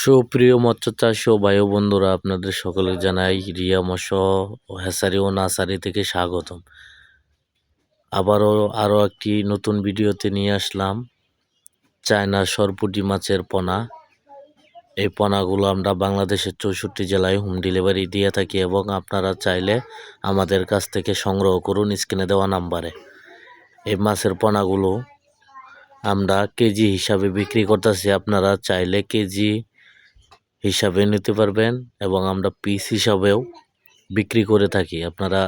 সুপ্রিয় মৎস্য চাষী ও ভাই বন্ধুরা, আপনাদের সকলে জানাই রিয়া মৎস্য ও হ্যাসারি ও নার্সারি থেকে স্বাগতম। আবারও আরও একটি নতুন ভিডিওতে নিয়ে আসলাম চায়না সরপুটি মাছের পোনা। এই পোনাগুলো আমরা বাংলাদেশের চৌষট্টি জেলায় হোম ডেলিভারি দিয়ে থাকি এবং আপনারা চাইলে আমাদের কাছ থেকে সংগ্রহ করুন স্ক্রিনে দেওয়া নাম্বারে। এই মাছের পোনাগুলো আমরা কেজি হিসাবে বিক্রি করতেছি, আপনারা চাইলে কেজি হিসাবে নিতে পারবেন এবং আমরা পিস হিসাবেও বিক্রি করে থাকি। আপনারা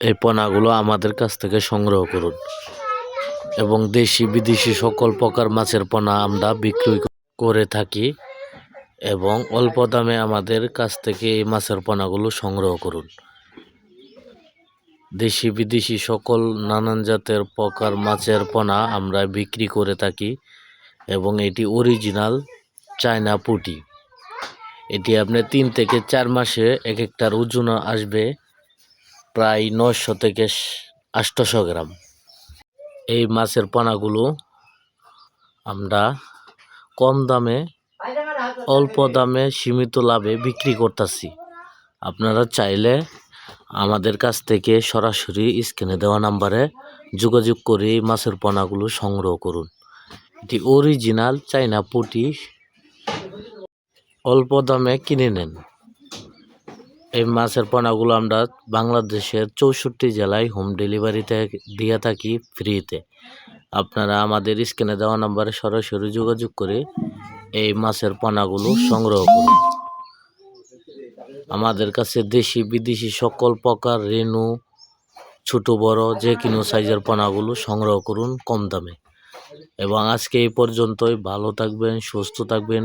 এই পোনাগুলো আমাদের কাছ থেকে সংগ্রহ করুন। এবং দেশি, বিদেশি সকল প্রকার মাছের পোনা আমরা বিক্রি করে থাকি এবং অল্প দামে আমাদের কাছ থেকে এই মাছের পোনাগুলো সংগ্রহ করুন। দেশি, বিদেশি সকল নানান জাতের প্রকার মাছের পোনা আমরা বিক্রি করে থাকি এবং এটি অরিজিনাল চায়না পুটি। এটি আপনি তিন থেকে চার মাসে এক একটার ওজন আসবে প্রায় নশো থেকে আটশোশো গ্রাম। এই মাছের পোনাগুলো আমরা কম দামে, অল্প দামে সীমিত লাভে বিক্রি করতেছি। আপনারা চাইলে আমাদের কাছ থেকে সরাসরি স্ক্রিনে দেওয়া নাম্বারে যোগাযোগ করে এই মাছের পোনাগুলো সংগ্রহ করুন। এটি অরিজিনাল চাইনা পুটি অল্প দামে কিনে নেন। এই মাছের পোনাগুলো আমরা বাংলাদেশের চৌষট্টি জেলায় হোম ডেলিভারিতে দিয়ে থাকি ফ্রিতে আপনারা আমাদের স্ক্রিনে দেওয়া নাম্বারে সরাসরি যোগাযোগ করে এই মাছের পোনাগুলো সংগ্রহ করুন। আমাদের কাছে দেশি, বিদেশি সকল প্রকার রেনু ছোট, বড়, যে কোনো সাইজের পোনাগুলো সংগ্রহ করুন কম দামে। এবং আজকে এই পর্যন্তই। ভালো থাকবেন, সুস্থ থাকবেন।